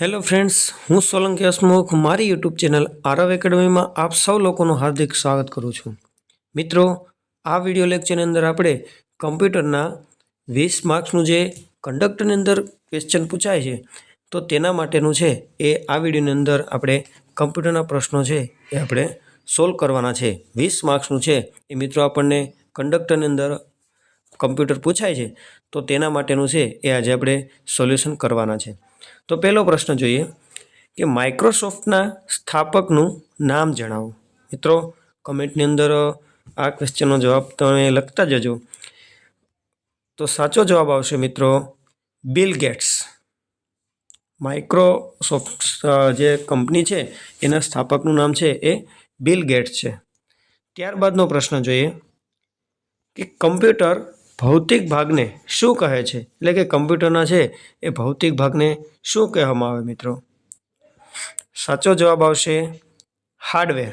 Hello friends હું સોલંકી હસમુખ, મારી YouTube channel Aarav એકેડમીમાં આપ સૌ લોકોનું હાર્દિક સ્વાગત કરું છું. મિત્રો, આ વિડિયો લેક્ચરની અંદર આપણે કમ્પ્યુટરના વીસ માર્ક્સનું જે કંડક્ટરની અંદર ક્વેશ્ચન પૂછાય છે, તો તેના માટેનું છે, એ આ વિડીયોની અંદર આપણે કમ્પ્યુટરના પ્રશ્નો છે, એ આપણે સોલ્વ કરવાના છે. વીસ માર્ક્સનું છે, એ મિત્રો આપણને કંડક્ટરની અંદર કમ્પ્યુટર પૂછાય છે, તો તેના માટેનું છે, એ આજે આપણે સોલ્યુશન કરવાના છે. તો પહેલો પ્રશ્ન જોઈએ કે માઇક્રોસોફ્ટના સ્થાપકનું નામ જણાવો. મિત્રો, કમેન્ટની અંદર આ ક્વેશ્ચનનો જવાબ તમે લખતા જજો. તો સાચો જવાબ આવશે મિત્રો બિલ ગેટ્સ માઇક્રોસોફ્ટ જે કંપની છે, એના સ્થાપકનું નામ છે એ બિલ ગેટ્સ છે. ત્યારબાદનો પ્રશ્ન જોઈએ કે કમ્પ્યુટર ભૌતિક ભાગને શું કહે છે? એટલે કે કમ્પ્યુટરના છે એ ભૌતિક ભાગને શું કહેવામાં આવે મિત્રો? સાચો જવાબ આવશે હાર્ડવેર.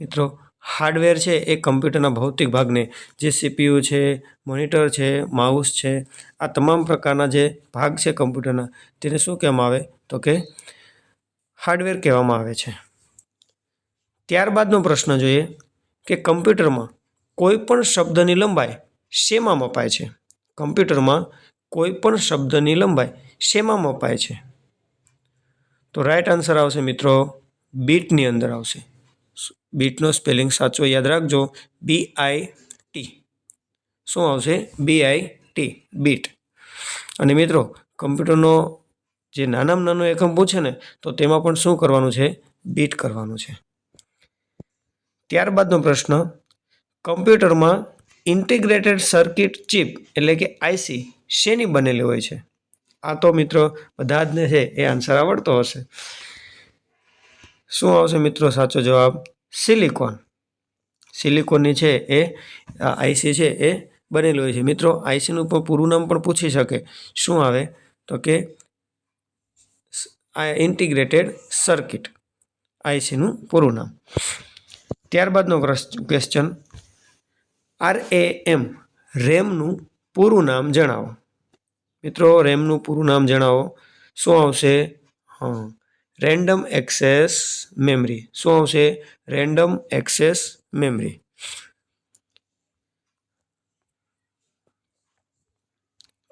મિત્રો, હાર્ડવેર છે એ કમ્પ્યુટરના ભૌતિક ભાગને જે સીપીયુ છે, મોનિટર છે, માઉસ છે, આ તમામ પ્રકારના જે ભાગ છે કમ્પ્યુટરના, તેને શું કહેવામાં આવે? તો કે હાર્ડવેર કહેવામાં આવે છે. ત્યારબાદનો પ્રશ્ન જોઈએ કે કમ્પ્યુટરમાં કોઈ પણ શબ્દની લંબાઈ શેમાં મપાય છે? કમ્પ્યુટરમાં કોઈ પણ શબ્દની લંબાઈ શેમાં મપાય છે? તો રાઈટ આન્સર આવશે મિત્રો બીટની અંદર આવશે. બીટનો સ્પેલિંગ સાચો યાદ રાખજો. બી આઈ ટી શું આવશે? બી આઈ ટી બીટ અને મિત્રો, કમ્પ્યુટરનો જે નાનામાં નાનો એકમ પૂછે ને, તો તેમાં પણ શું કરવાનું છે? બીટ કરવાનું છે. ત્યારબાદનો પ્રશ્ન, કમ્પ્યુટરમાં ઇન્ટિગ્રેટેડ સર્કિટ ચિપ એટલે કે આઈસી શેની બનેલી હોય છે? આ તો મિત્રો બધા જ ને છે એ આન્સર આવડતો હશે. શું આવશે મિત્રો? સાચો જવાબ, સિલિકોન. સિલિકોનની છે એ આઈસી છે એ બનેલી હોય છે. મિત્રો આઈસીનું પણ પૂરું નામ પણ પૂછી શકે. શું આવે? તો કે આ ઇન્ટિગ્રેટેડ સર્કિટ આઈસીનું પૂરું નામ. ત્યારબાદનો ક્વેશ્ચન આર એ એમ રેમનું પૂરું નામ જણાવો. મિત્રો, રેમનું પૂરું નામ જણાવો. શું આવશે? હા. Random access memory. શું આવશે? Random access memory.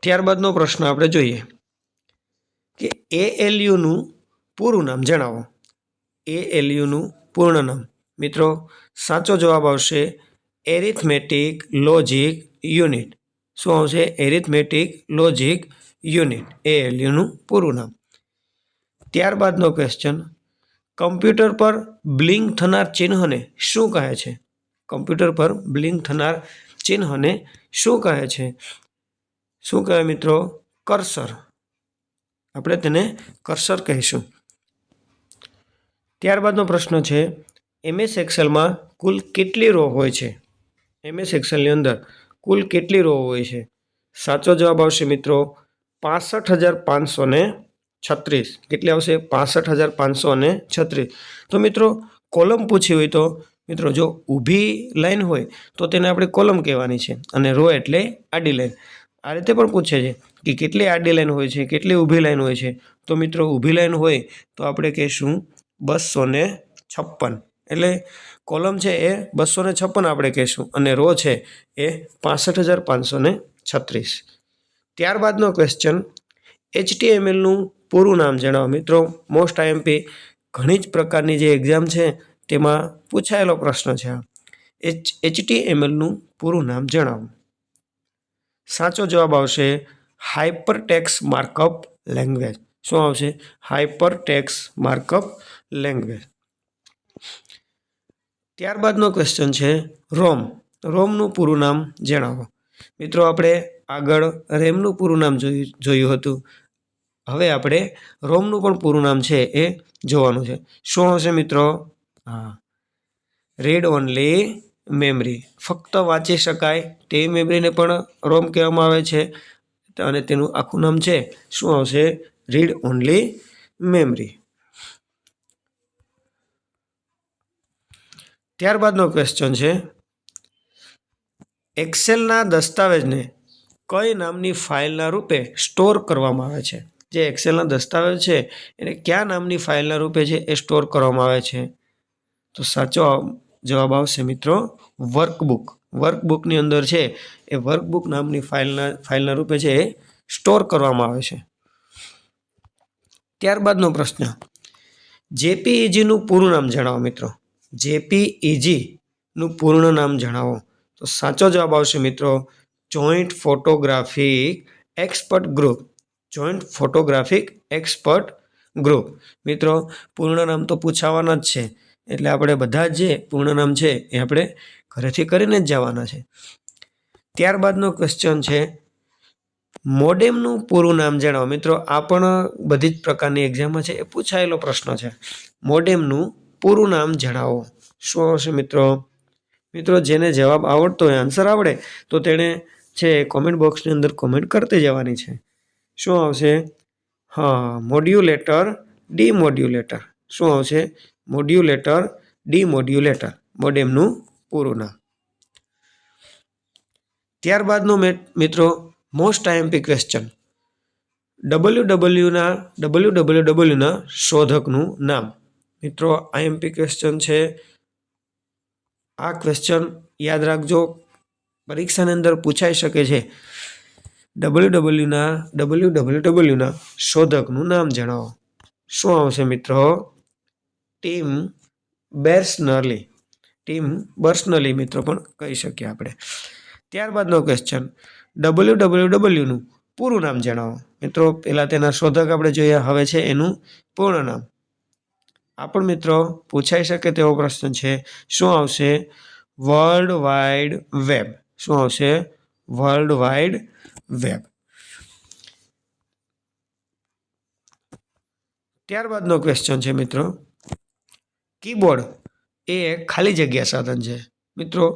ત્યારબાદનો પ્રશ્ન આપણે જોઈએ. કે એએલયુનું પૂરું નામ જણાવો. એએલયુનું પૂર્ણ નામ. મિત્રો, સાચો જવાબ આવશે એરિથમેટિક લોજિક યુનિટ શું આવશે? એરિથમેટિક લોજિક યુનિટ એએલયુનું પૂરું નામ. ત્યારબાદનો ક્વેશ્ચન કમ્પ્યુટર પર બ્લિંક થનાર ચિહ્નને શું કહે છે? કમ્પ્યુટર પર બ્લિંક થનાર ચિહ્નને શું કહે છે? શું કહેવાય મિત્રો? કર્સર. આપણે તેને કર્સર કહીશું. ત્યારબાદનો પ્રશ્ન છે એમએસ એક્સેલમાં કુલ કેટલી રો હોય છે? એમએસ એક્સેલની અંદર કુલ કેટલી રો હોય છે? સાચો જવાબ આવશે મિત્રો પાસઠ હજાર પાંચસો ને છત્રીસ. કેટલી આવશે? પાસઠ હજાર પાંચસો ને છત્રીસ. તો મિત્રો, કોલમ પૂછી હોય તો, મિત્રો, જો ઊભી લાઈન હોય, તો તેને આપણે કોલમ કહેવાની છે અને રો એટલે આડી લાઈન. આ રીતે પણ પૂછે છે કે કેટલી આડી લાઈન હોય છે, કેટલી ઊભી લાઈન હોય છે. તો મિત્રો, ઊભી લાઈન હોય તો આપણે કહીશું બસો ને છપ્પન. એટલે કોલમ છે એ બસો ને છપ્પન આપણે કહીશું અને રો છે એ પાસઠ હજાર પાંચસો ને છત્રીસ. ત્યારબાદનો ક્વેશ્ચન એચટીએમએલનું પૂરું નામ જણાવો મિત્રો. મોસ્ટ આઈએમપી ઘણી જ પ્રકારની જે એક્ઝામ છે તેમાં પૂછાયેલો પ્રશ્ન છે આ. એચ એચટીએમએલનું પૂરું નામ જણાવો. સાચો જવાબ આવશે હાઇપરટેક્સ માર્કઅપ લેંગ્વેજ શું આવશે? હાઇપરટેક્સ માર્કઅપ લેંગ્વેજ ત્યારબાદનો ક્વેશ્ચન છે રોમ. રોમનું પૂરું નામ જણાવો. મિત્રો, આપણે આગળ રેમનું પૂરું નામ જોયું જોયું હતું. હવે આપણે રોમનું પણ પૂરું નામ છે એ જોવાનું છે. શું હશે મિત્રો? હા. રેડ ઓનલી મેમરી ફક્ત વાંચી શકાય તે મેમરીને પણ રોમ કહેવામાં આવે છે. અને તેનું આખું નામ છે શું આવશે? રીડ ઓનલી મેમરી ત્યારબાદનો ક્વેશ્ચન છે. એક્સેલના દસ્તાવેજને કઈ નામની ફાઇલના રૂપે સ્ટોર કરવામાં આવે છે? જે એક્સેલના દસ્તાવેજ છે, એને કયા નામની ફાઇલના રૂપે છે એ સ્ટોર કરવામાં આવે છે? તો સાચો જવાબ આવશે મિત્રો વર્કબુક વર્કબુકની અંદર છે, એ વર્કબુક નામની ફાઇલના ફાઇલના રૂપે છે એ સ્ટોર કરવામાં આવે છે. ત્યારબાદનો પ્રશ્ન. જેપીઈજીનું પૂરું નામ જણાવો મિત્રો. જેપીઈજીનું પૂર્ણ નામ જણાવો. તો સાચો જવાબ આવશે મિત્રો joint photographic expert group joint photographic expert group મિત્રો, પૂર્ણ નામ તો પૂછાવાના જ છે. એટલે આપણે બધા જે પૂર્ણ નામ છે એ આપણે ઘરેથી કરીને જ જવાના છે. ત્યારબાદનો ક્વેશ્ચન છે મોડેમનું પૂરું નામ જણાવો. મિત્રો, આ પણ બધી જ પ્રકારની એક્ઝામમાં છે એ પૂછાયેલો પ્રશ્ન છે. મોડેમનું પૂરું નામ જણાવો. શું આવશે મિત્રો? મિત્રો, જેને જવાબ આવડતો હોય આન્સર આવડે, તો તેણે છે કોમેન્ટ બોક્સની અંદર કોમેન્ટ કરતી જવાની છે. શું આવશે? હા મોડ્યુલેટર ડી મોડ્યુલેટર શું આવશે? મોડ્યુલેટર ડી મોડ્યુલેટર મોડેમનું પૂરું નામ. ત્યારબાદનો મિત્રો મોસ્ટ આઈએમપી ક્વેશ્ચન ડબલ્યુ ડબલ્યુના ડબલ્યુ ડબલ્યુ ડબલ્યુના શોધકનું નામ. મિત્રો આઈએમપી ક્વેશ્ચન છે. આ ક્વેશ્ચન યાદ રાખજો, પરીક્ષાની અંદર પૂછાઈ શકે છે. ડબલ્યુ ડબલ્યુના ડબલ્યુ ડબલ્યુ ડબલ્યુના શોધકનું નામ જણાવો. શું આવશે મિત્રો? ટીમ બેર્સનલી, ટીમ બર્સનલી મિત્રો પણ કહી શકીએ આપણે. ત્યારબાદનો ક્વેશ્ચન ડબલ્યુ ડબલ્યુ ડબલ્યુનું પૂરું નામ જણાવો. મિત્રો, પહેલાં તેના શોધક આપણે જોઈએ. હવે છે એનું પૂર્ણ નામ. આ પણ મિત્રો પૂછાઈ શકે તેવો પ્રશ્ન છે, શું આવશે? વર્લ્ડ વાઇડ વેબ શું આવશે? વર્લ્ડ વાઇડ વેબ ત્યારબાદનો ક્વેશ્ચન છે મિત્રો. કીબોર્ડ એ ખાલી જગ્યા સાધન છે. મિત્રો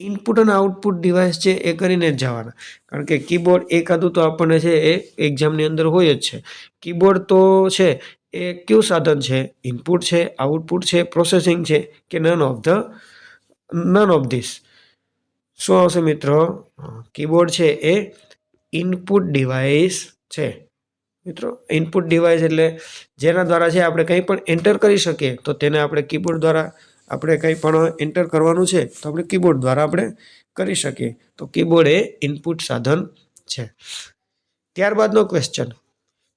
ઇનપુટ અને આઉટપુટ ડિવાઇસ છે એ કરીને જ જવાના. કારણ કે કીબોર્ડ એકાદું તો આપણને છે એ એક્ઝામની અંદર હોય જ છે. કીબોર્ડ તો છે એ કયું સાધન છે? ઇનપુટ છે આઉટપુટ છે પ્રોસેસિંગ છે કે none of the none of this શું આવશે મિત્રો? કીબોર્ડ છે એ ઇનપુટ ડિવાઇસ છે. મિત્રો ઇનપુટ ડિવાઇસ એટલે જેના દ્વારા છે આપણે કંઈ પણ એન્ટર કરી શકીએ, તો તેને આપણે કીબોર્ડ દ્વારા આપણે કંઈ પણ એન્ટર કરવાનું છે, તો આપણે કીબોર્ડ દ્વારા આપણે કરી શકીએ. તો કીબોર્ડ એ ઇનપુટ સાધન છે. ત્યારબાદનો ક્વેશ્ચન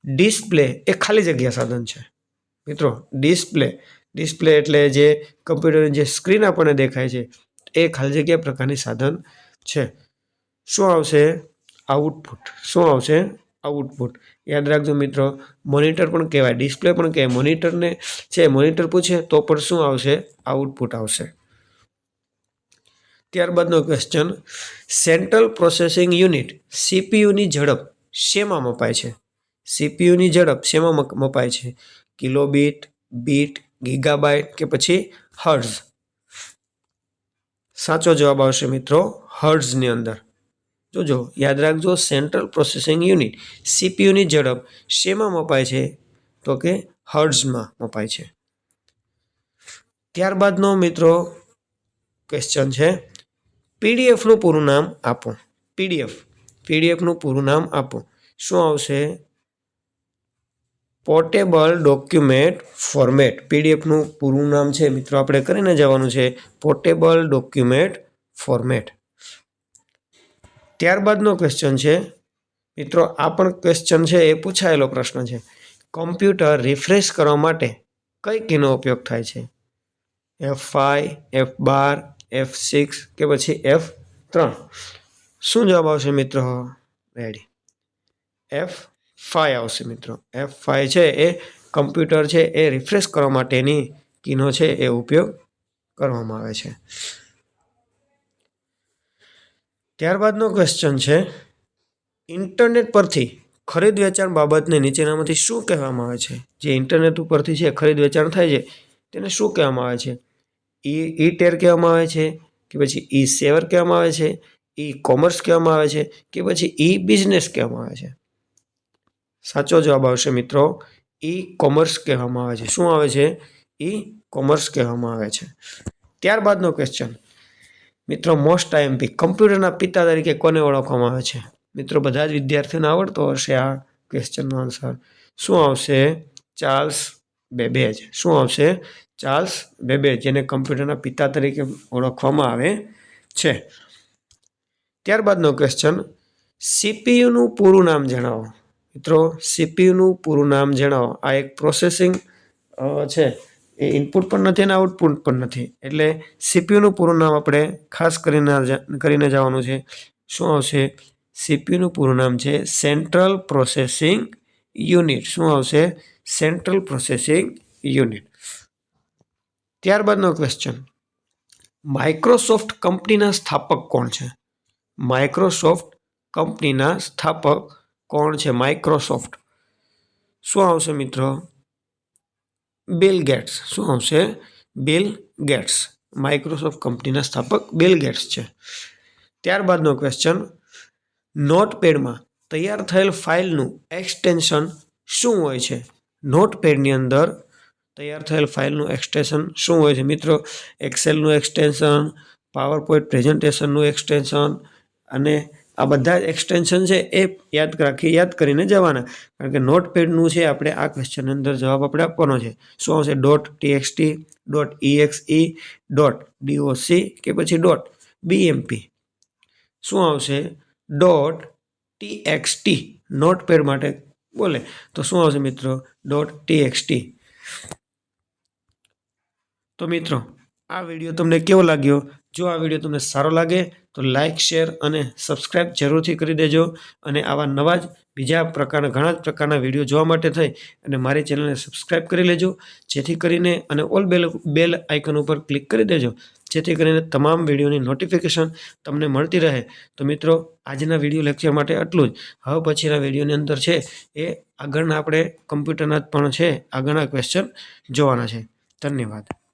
ડિસ્પ્લે એ ખાલી જગ્યા સાધન છે. મિત્રો, ડિસ્પ્લે ડિસ્પ્લે એટલે જે કમ્પ્યુટરની જે સ્ક્રીન આપણને દેખાય છે, એ ખાલી જગ્યા પ્રકારની સાધન છે. શું આવશે? આઉટપુટ. શું આવશે? આઉટપુટ. યાદ રાખજો મિત્રો, મોનિટર પણ કહેવાય, ડિસ્પ્લે પણ કહેવાય. મોનિટરને છે, મોનિટર પૂછે તો પણ શું આવશે? આઉટપુટ આવશે. ત્યારબાદનો ક્વેશ્ચન સેન્ટ્રલ પ્રોસેસિંગ યુનિટ, સીપીયુની ઝડપ શેમાં મપાય છે? સીપીયુની ઝડપ શેમાં મપાય છે? કિલોબીટ, બીટ, ગીગાબાઇટ કે પછી હર્ઝ? સાચો જવાબ આવશે મિત્રો હર્ઝની અંદર. જોજો, યાદ રાખજો, સેન્ટ્રલ પ્રોસેસિંગ યુનિટ સીપીયુની ઝડપ શેમાં મપાય છે? તો કે હર્ઝમાં મપાય છે. ત્યારબાદનો મિત્રો ક્વેશ્ચન છે, પીડીએફનું પૂરું નામ આપો. પીડીએફ. પીડીએફનું પૂરું નામ આપો. શું આવશે? પોર્ટેબલ ડોક્યુમેન્ટ ફોર્મેટ પીડીએફનું પૂરું નામ છે મિત્રો, આપણે કરીને જવાનું છે. Portable document format. ત્યારબાદનો ક્વેશ્ચન છે. મિત્રો, આ પણ ક્વેશ્ચન છે, એ પૂછાયેલો પ્રશ્ન છે. કોમ્પ્યુટર રિફ્રેશ કરવા માટે કઈ કીનો ઉપયોગ થાય છે? એફ ફાઈવ એફ બાર એફ સિક્સ કે પછી એફ ત્રણ? શું જવાબ આવશે મિત્રો? રેડી એફ ફાઇવ આવશે મિત્રો. એફ ફાઈ છે એ કમ્પ્યુટર છે એ રિફ્રેશ કરવા માટેની કીનો છે એ ઉપયોગ કરવામાં આવે છે. ત્યારબાદનો ક્વેશ્ચન છે ઇન્ટરનેટ પરથી ખરીદ વેચાણ બાબતને નીચેનામાંથી શું કહેવામાં આવે છે? જે ઇન્ટરનેટ ઉપરથી છે ખરીદ વેચાણ થાય છે, તેને શું કહેવામાં આવે છે? ઈ ઈ ટેર કહેવામાં આવે છે કે પછી ઈ સેવર કહેવામાં આવે છે ઈ કોમર્સ કહેવામાં આવે છે કે પછી ઈ બિઝનેસ કહેવામાં આવે છે? સાચો જવાબ આવશે મિત્રો. ઈ કોમર્સ કહેવામાં આવે છે. શું આવે છે? ઈ કોમર્સ કહેવામાં આવે છે. ત્યારબાદનો ક્વેશ્ચન મિત્રો મોસ્ટ આઈએમપી કમ્પ્યુટરના પિતા તરીકે કોને ઓળખવામાં આવે છે? મિત્રો, બધા જ વિદ્યાર્થીઓને આવડતો હશે આ ક્વેશ્ચનનો આન્સર શું આવશે? Charles Babbage. શું આવશે? ચાર્લ્સ બેબેજ, જેને કમ્પ્યુટરના પિતા તરીકે ઓળખવામાં આવે છે. ત્યારબાદનો ક્વેશ્ચન સીપીયુનું પૂરું નામ જણાવો. મિત્રો સીપીયુનું પૂરું નામ જણાવો. આ એક પ્રોસેસિંગ છે. એ ઇનપુટ પણ નથી અને આઉટપુટ પણ નથી. એટલે સીપીયુનું પૂરું નામ આપણે ખાસ કરીને કરીને જવાનું છે. શું આવશે? સીપીયુનું પૂરું નામ છે સેન્ટ્રલ પ્રોસેસિંગ યુનિટ શું આવશે? સેન્ટ્રલ પ્રોસેસિંગ યુનિટ ત્યારબાદનો ક્વેશ્ચન માઇક્રોસોફ્ટ કંપનીના સ્થાપક કોણ છે? માઇક્રોસોફ્ટ કંપનીના સ્થાપક કોણ છે? માઇક્રોસોફ્ટ શું આવશે મિત્રો? બિલ ગેટ્સ શું આવશે? બિલ ગેટ્સ માઇક્રોસોફ્ટ કંપનીના સ્થાપક બિલ ગેટ્સ છે. ત્યારબાદનો ક્વેશ્ચન નોટપેડમાં તૈયાર થયેલ ફાઇલનું એક્સટેન્શન શું હોય છે? નોટપેડની અંદર તૈયાર થયેલ ફાઇલનું એક્સટેન્શન શું હોય છે? મિત્રો એક્સેલનું એક્સટેન્શન પાવર પોઈન્ટ પ્રેઝન્ટેશનનું એક્સટેન્શન અને આ બધા એક્સટેન્શન છે એ યાદ રાખી યાદ કરીને જવાના. કારણ કે નોટપેડનું છે, આપણે આ ક્વેશ્ચનની અંદર જવાબ આપણે આપવાનો છે. શું આવશે? Dot TXT dot EXE dot DOC કે પછી ડોટ બીએમપી શું આવશે? ડોટ ટીએક્સટી નોટપેડ માટે બોલે. તો શું આવશે મિત્રો? ડોટ ટીએક્સટી તો મિત્રો, આ વીડિયો તમને કેવો લાગ્યો? જો આ વીડિયો તમને સારો લાગે, તો લાઇક શેર અને સબસ્ક્રાઈબ જરૂરથી કરી દેજો. અને આવા નવા જ, બીજા પ્રકારના, ઘણા જ પ્રકારના વીડિયો જોવા માટે થઈ, અને મારી ચેનલને સબસ્ક્રાઈબ કરી લેજો. જેથી કરીને અને ઓલ બેલ બેલ આઇકન ઉપર ક્લિક કરી દેજો. જેથી કરીને તમામ વિડીયોની નોટિફિકેશન તમને મળતી રહે. તો મિત્રો, આજના વીડિયો લેક્ચર માટે આટલું જ. હવે પછીના વિડીયોની અંદર છે, એ આગળના આપણે કમ્પ્યુટરના પણ છે, આગળના ક્વેશ્ચન જોવાના છે. ધન્યવાદ.